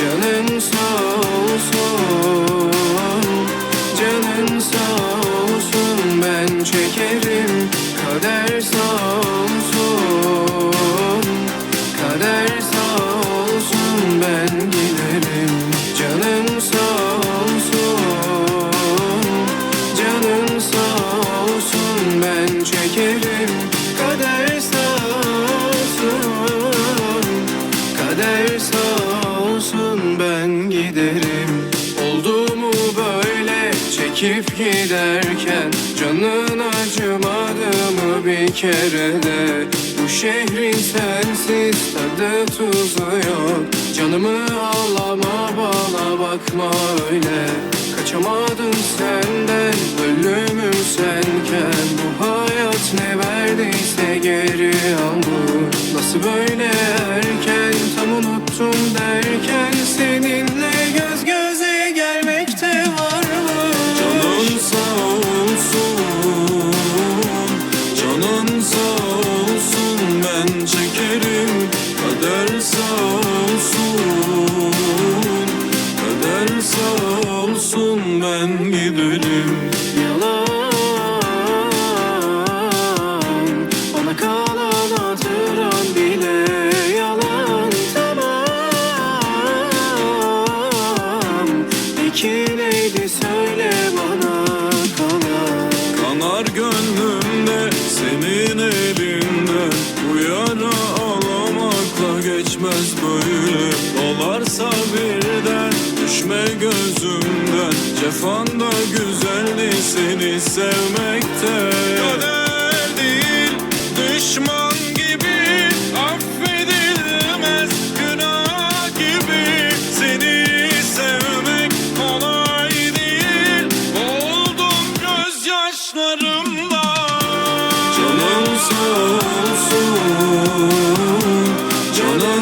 Canın sağ olsun Canın sağ olsun. Ben çekerim Kader sağ olsun Kader sağ olsun. Ben giderim Canın sağ olsun Canın sağ olsun. Ben çekerim Kader sağ olsun Kader sağ olsun ben giderim. Oldu mu böyle çekip giderken? Canın acımadı mı bir kere de? Bu şehrin sensiz tadı tuzu yok. Canımı ağlama bana bakma öyle. Kaçamadım senden ölümüm senken. Bu hayat ne verdiyse geri al bu. Nasıl böyle Peki neydi söyle bana kalan Kanar gönlümde senin elinden Bu yara ağlamakla geçmez böyle. Dolarsa birden düşme gözümden. Cefan da güzeldi seni sevmekte. Kader değil düşman